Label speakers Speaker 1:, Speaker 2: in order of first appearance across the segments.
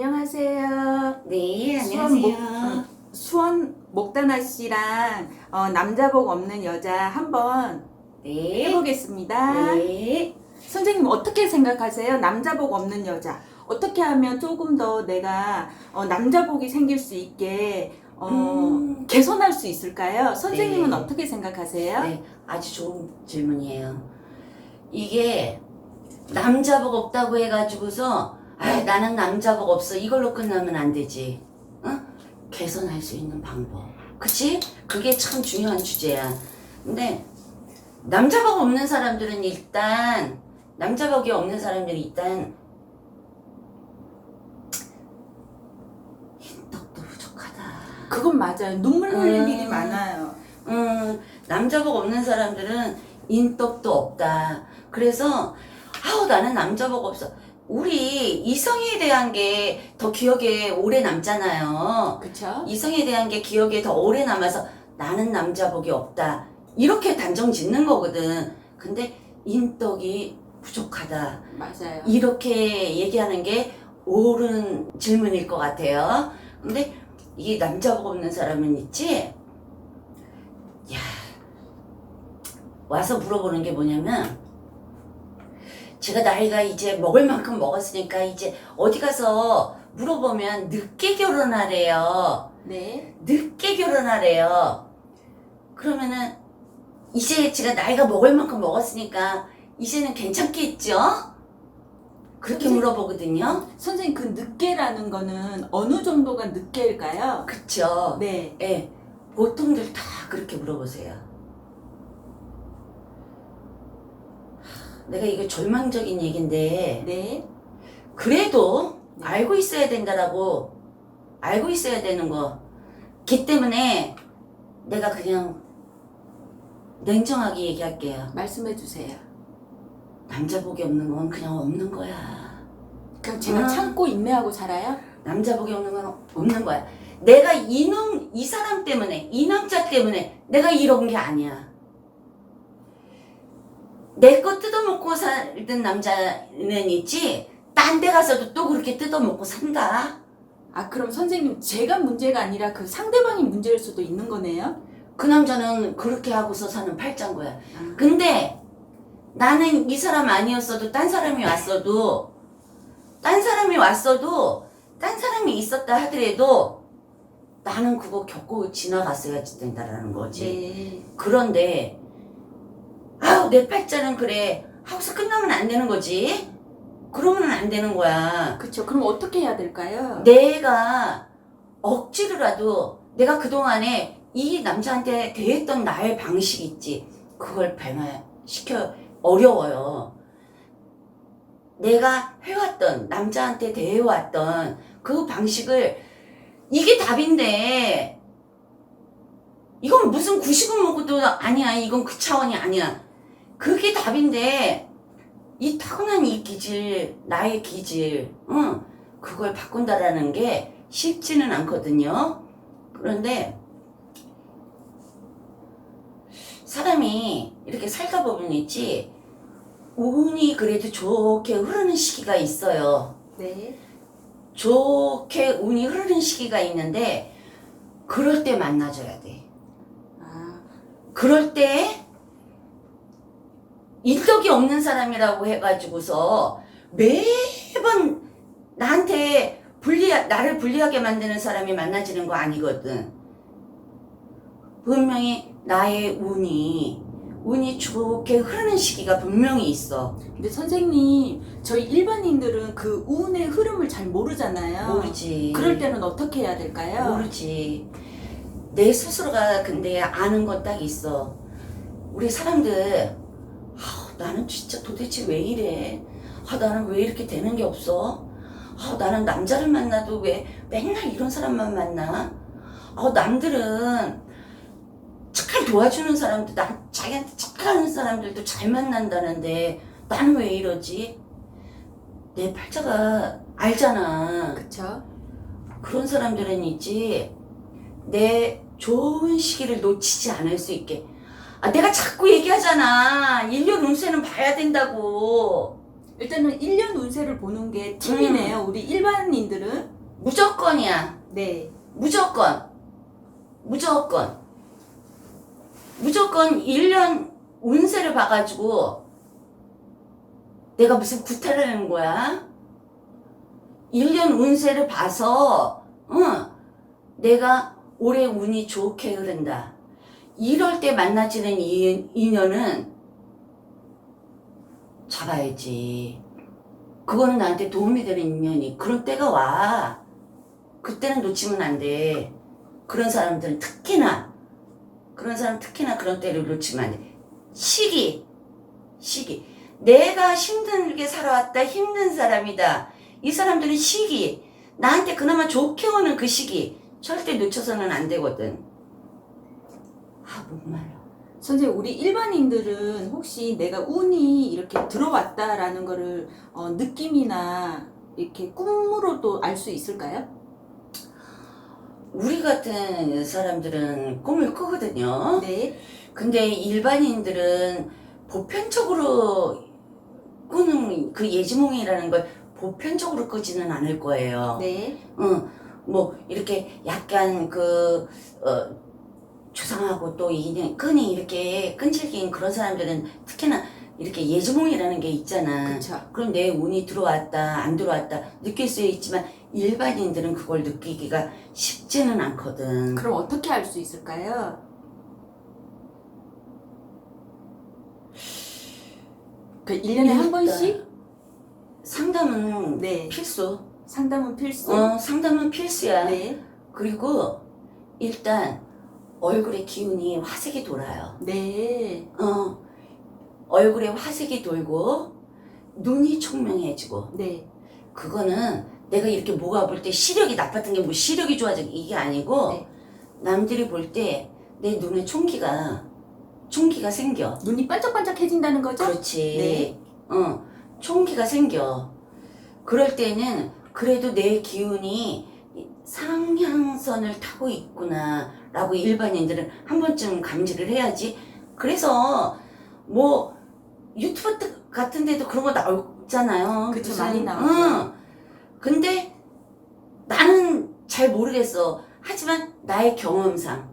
Speaker 1: 안녕하세요.
Speaker 2: 네,
Speaker 1: 수원 목,
Speaker 2: 안녕하세요.
Speaker 1: 어, 수원 목다나 씨랑 어, 남자복 없는 여자 한번
Speaker 2: 네.
Speaker 1: 해보겠습니다.
Speaker 2: 네.
Speaker 1: 선생님 어떻게 생각하세요? 남자복 없는 여자 어떻게 하면 조금 더 내가 어, 남자복이 생길 수 있게 어,
Speaker 2: 음.
Speaker 1: 개선할 수 있을까요? 선생님은
Speaker 2: 네.
Speaker 1: 어떻게 생각하세요?
Speaker 2: 네, 아주 좋은 질문이에요. 이게 남자복 없다고 해가지고서 아, 나는 남자복 없어 이걸로 끝나면 안 되지. 응? 개선할 수 있는 방법. 그치? 그게 참 중요한 주제야. 근데 남자복 없는 사람들은 일단 남자복이 없는 사람들이 일단 흰떡도 부족하다.
Speaker 1: 그건 맞아요. 눈물 흘릴
Speaker 2: 음.
Speaker 1: 일이 많아요.
Speaker 2: 음, 남자복 없는 사람들은 인덕도 없다. 그래서, 아우, 나는 남자복 없어. 우리 이성에 대한 게 더 기억에 오래 남잖아요.
Speaker 1: 그쵸?
Speaker 2: 이성에 대한 게 기억에 더 오래 남아서 나는 남자 복이 없다. 이렇게 단정 짓는 거거든. 근데 인덕이 부족하다.
Speaker 1: 맞아요.
Speaker 2: 이렇게 얘기하는 게 옳은 질문일 것 같아요. 근데 이게 남자 복 없는 사람은 있지? 야 와서 물어보는 게 뭐냐면 제가 나이가 이제 먹을 만큼 먹었으니까 이제 어디 가서 물어보면 늦게 결혼하래요.
Speaker 1: 네.
Speaker 2: 늦게 결혼하래요. 그러면은 이제 제가 나이가 먹을 만큼 먹었으니까 이제는 괜찮겠죠? 그렇게
Speaker 1: 선생-
Speaker 2: 물어보거든요.
Speaker 1: 선생님 그 늦게라는 거는 어느 정도가 늦게일까요?
Speaker 2: 그쵸?
Speaker 1: 네.
Speaker 2: 예. 보통들 다 그렇게 물어보세요. 내가 이거 절망적인 얘긴데,
Speaker 1: 네.
Speaker 2: 그래도
Speaker 1: 네.
Speaker 2: 알고 있어야 된다라고, 알고 있어야 되는 거. 기 때문에 내가 그냥 냉정하게 얘기할게요.
Speaker 1: 말씀해 주세요.
Speaker 2: 남자복이 없는 건 그냥 없는 거야.
Speaker 1: 그럼 제가
Speaker 2: 아.
Speaker 1: 참고 인내하고 살아요?
Speaker 2: 남자복이 없는 건 없는 거야. 내가 이놈, 이 사람 때문에, 이 남자 때문에 내가 이런 게 아니야. 내 거 뜯어먹고 살던 남자는 있지, 딴 데 가서도 또 그렇게 뜯어먹고 산다.
Speaker 1: 아 그럼 선생님 제가 문제가 아니라 그 상대방이 문제일 수도 있는 거네요?
Speaker 2: 그 남자는 그렇게 하고서 사는 팔짱 거야.
Speaker 1: 아,
Speaker 2: 근데 나는 이 사람 아니었어도 딴 사람이 왔어도 딴 사람이 왔어도 딴 사람이 있었다 하더라도 나는 그거 겪고 지나갔어야지 된다라는 거지.
Speaker 1: 네.
Speaker 2: 그런데 내 팔자는 그래 하고서 끝나면 안 되는 거지. 그러면 안 되는 거야.
Speaker 1: 그쵸. 그럼 어떻게 해야 될까요?
Speaker 2: 내가 억지로라도 내가 그동안에 이 남자한테 대했던 나의 방식 있지. 그걸 변화시켜 어려워요. 내가 해왔던 남자한테 대해왔던 그 방식을 이게 답인데 이건 무슨 90은 먹어도 아니야. 이건 그 차원이 아니야. 그게 답인데 이 타고난 이 기질, 나의 기질, 응, 그걸 바꾼다라는 게 쉽지는 않거든요. 그런데 사람이 이렇게 살다 보면 있지 운이 그래도 좋게 흐르는 시기가 있어요.
Speaker 1: 네.
Speaker 2: 좋게 운이 흐르는 시기가 있는데 그럴 때 만나줘야 돼.
Speaker 1: 아,
Speaker 2: 그럴 때 인덕이 없는 사람이라고 해가지고서 매번 나한테 불리 나를 불리하게 만드는 사람이 만나지는 거 아니거든. 분명히 나의 운이 운이 좋게 흐르는 시기가 분명히 있어.
Speaker 1: 근데 선생님 저희 일반인들은 그 운의 흐름을 잘 모르잖아요.
Speaker 2: 모르지.
Speaker 1: 그럴 때는 어떻게 해야 될까요?
Speaker 2: 모르지. 내 스스로가 근데 아는 건 딱 있어. 우리 사람들, 아, 나는 진짜 도대체 왜 이래? 아, 나는 왜 이렇게 되는 게 없어? 아, 나는 남자를 만나도 왜 맨날 이런 사람만 만나? 아, 남들은 착할 도와주는 사람도, 나, 자기한테 착하는 사람들도 잘 만난다는데 나는 왜 이러지? 내 팔자가 알잖아.
Speaker 1: 그쵸?
Speaker 2: 그런 사람들은 있지 내 좋은 시기를 놓치지 않을 수 있게 아 내가 자꾸 얘기하잖아 일년 운세는 봐야 된다고
Speaker 1: 일단은 1년 운세를 보는 게 팁이네요.
Speaker 2: 음.
Speaker 1: 우리 일반인들은.
Speaker 2: 무조건이야.
Speaker 1: 네.
Speaker 2: 무조건. 무조건. 무조건 1년 운세를 봐가지고 내가 무슨 구타를 하는 거야? 1년 운세를 봐서, 응, 내가 올해 운이 좋게 흐른다. 이럴 때 만나지는 이, 인연은 잡아야지. 그거는 나한테 도움이 되는 인연이. 그런 때가 와. 그때는 놓치면 안 돼. 그런 사람들은 특히나, 그런 사람 특히나 그런 때를 놓치면 안 돼. 시기, 시기. 내가 힘들게 살아왔다, 힘든 사람이다. 이 사람들은 시기. 나한테 그나마 좋게 오는 그 시기. 절대 놓쳐서는 안 되거든. 아, 목말라.
Speaker 1: 선생님, 우리 일반인들은 혹시 내가 운이 이렇게 들어왔다라는 거를 어, 느낌이나 이렇게 꿈으로도 알 수 있을까요?
Speaker 2: 우리 같은 사람들은 꿈을 꾸거든요.
Speaker 1: 네.
Speaker 2: 근데 일반인들은 보편적으로 꾸는 그 예지몽이라는 걸 보편적으로 꾸지는 않을 거예요.
Speaker 1: 네.
Speaker 2: 응, 뭐 이렇게 약간 그 어, 조상하고 또이 끈이 이렇게 끈질긴 그런 사람들은 특히나 이렇게 예지몽이라는 게 있잖아.
Speaker 1: 그렇죠.
Speaker 2: 그럼 내 운이 들어왔다 안 들어왔다 느낄 수 있지만 일반인들은 그걸 느끼기가 쉽지는 않거든.
Speaker 1: 그럼 어떻게 알 수 있을까요? 그 1년에 한
Speaker 2: 일단
Speaker 1: 번씩?
Speaker 2: 상담은
Speaker 1: 네.
Speaker 2: 필수.
Speaker 1: 상담은 필수.
Speaker 2: 어, 상담은 필수야.
Speaker 1: 네.
Speaker 2: 그리고 일단 얼굴에 기운이 화색이 돌아요.
Speaker 1: 네.
Speaker 2: 어, 얼굴에 화색이 돌고 눈이 총명해지고
Speaker 1: 네.
Speaker 2: 그거는 내가 이렇게 뭐가 볼 때 시력이 나빴던 게 뭐 시력이 좋아져 이게 아니고
Speaker 1: 네.
Speaker 2: 남들이 볼 때 내 눈에 총기가 총기가 생겨.
Speaker 1: 눈이 반짝반짝해진다는 거죠?
Speaker 2: 그렇지.
Speaker 1: 네.
Speaker 2: 어, 총기가 생겨. 그럴 때는 그래도 내 기운이 상향선을 타고 있구나 라고 일반인들은 한 번쯤 감지를 해야지. 그래서 뭐 유튜브 뜨- 같은 데도 그런 거 나오잖아요.
Speaker 1: 그쵸,
Speaker 2: 무슨-
Speaker 1: 많이 나오죠.
Speaker 2: 응. 근데 나는 잘 모르겠어. 하지만 나의 경험상,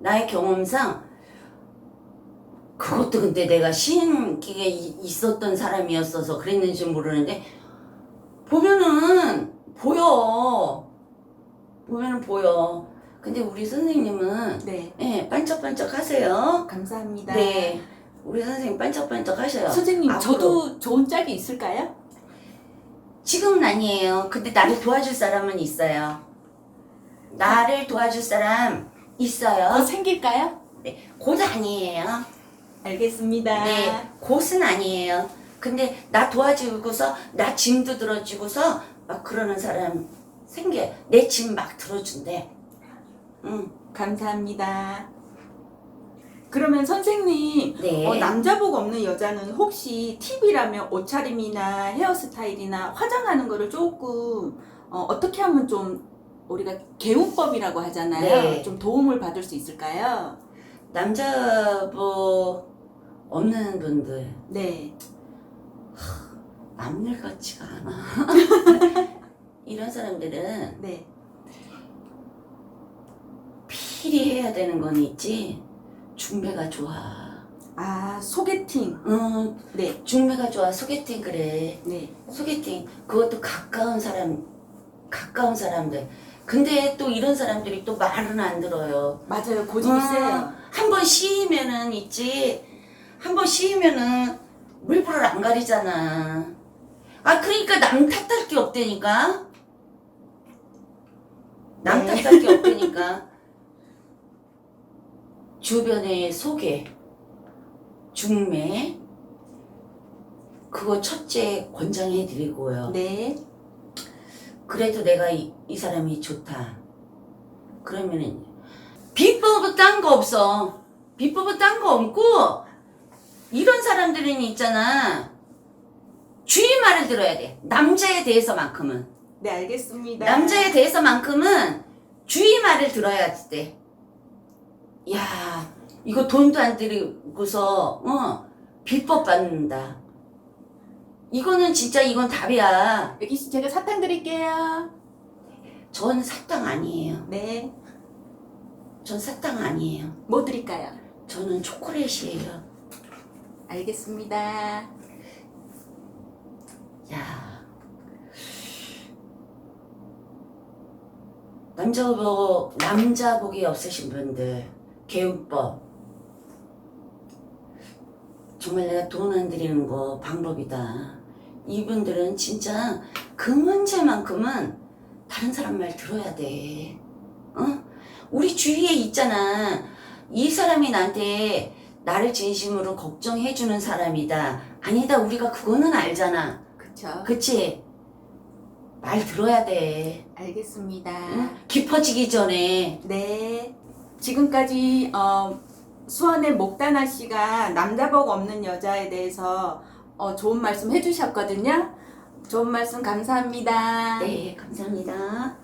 Speaker 2: 나의 경험상 그것도 근데 내가 신기에 이- 있었던 사람이었어서 그랬는지 모르는데 보면은 보여 보면은 보여 근데 우리 선생님은
Speaker 1: 네.
Speaker 2: 예 반짝반짝 하세요
Speaker 1: 감사합니다.
Speaker 2: 네 우리 선생님 반짝반짝 하셔요
Speaker 1: 선생님,
Speaker 2: 앞으로.
Speaker 1: 저도 좋은 짝이 있을까요?
Speaker 2: 지금은 아니에요 근데 나를 도와줄 사람은 있어요 나를 도와줄 사람 있어요
Speaker 1: 어, 생길까요?
Speaker 2: 곧 아니에요
Speaker 1: 알겠습니다.
Speaker 2: 네, 곳은 아니에요. 근데 나 도와주고서 나 짐도 들어주고서 막 그러는 사람 생겨. 내 짐 막 들어준대. 응,
Speaker 1: 감사합니다. 그러면 선생님,
Speaker 2: 네.
Speaker 1: 어, 남자복 없는 여자는 혹시 팁이라면 옷차림이나 헤어스타일이나 화장하는 거를 조금 어, 어떻게 하면 좀 우리가 개운법이라고 하잖아요.
Speaker 2: 네.
Speaker 1: 좀 도움을 받을 수 있을까요?
Speaker 2: 남자복 없는 분들
Speaker 1: 네.
Speaker 2: 남들 같지가 않아. 이런 사람들은
Speaker 1: 네.
Speaker 2: 필히 해야 되는 건 있지. 중매가 좋아.
Speaker 1: 아, 소개팅.
Speaker 2: 응,
Speaker 1: 네.
Speaker 2: 중매가 좋아. 소개팅 그래.
Speaker 1: 네.
Speaker 2: 소개팅 그것도 가까운 사람 가까운 사람들 근데 또 이런 사람들이 또 말은 안 들어요
Speaker 1: 맞아요. 고집이 세요.
Speaker 2: 한번 씌이면은 있지 한번 씌이면은 물불을 안 가리잖아 아 그러니까 남 탓할 게 없다니까 남
Speaker 1: 네.
Speaker 2: 탓할 게 없다니까 주변에 소개 중매 그거 첫째 권장해 드리고요
Speaker 1: 네.
Speaker 2: 그래도 내가 이, 이 사람이 좋다. 그러면은 비법은 딴 거 없어. 비법은 딴 거 없고 이런 사람들은 있잖아. 주의 말을 들어야 돼. 남자에 대해서만큼은
Speaker 1: 네, 알겠습니다.
Speaker 2: 남자에 대해서만큼은 주의 말을 들어야 돼. 야 이거 돈도 안 들이고서 어 비법 받는다. 이거는 진짜 이건 답이야.
Speaker 1: 애기 씨 제가 사탕 드릴게요.
Speaker 2: 전 사탕 아니에요.
Speaker 1: 네.
Speaker 2: 전 사탕 아니에요.
Speaker 1: 뭐 드릴까요?
Speaker 2: 저는 초콜릿이에요.
Speaker 1: 알겠습니다.
Speaker 2: 야. 남자복, 남자복이 없으신 분들, 개운법. 정말 내가 돈 안 드리는 거 방법이다. 이분들은 진짜 그 문제만큼은 다른 사람 말 들어야 돼. 어? 우리 주위에 있잖아. 이 사람이 나한테 나를 진심으로 걱정해주는 사람이다. 아니다. 우리가 그거는 알잖아.
Speaker 1: 그쵸.
Speaker 2: 그치? 말 들어야 돼.
Speaker 1: 알겠습니다.
Speaker 2: 응? 깊어지기 전에.
Speaker 1: 네. 지금까지 어, 수원의 목다나 씨가 남자복 없는 여자에 대해서 어, 좋은 말씀 해주셨거든요. 좋은 말씀 감사합니다.
Speaker 2: 네, 감사합니다.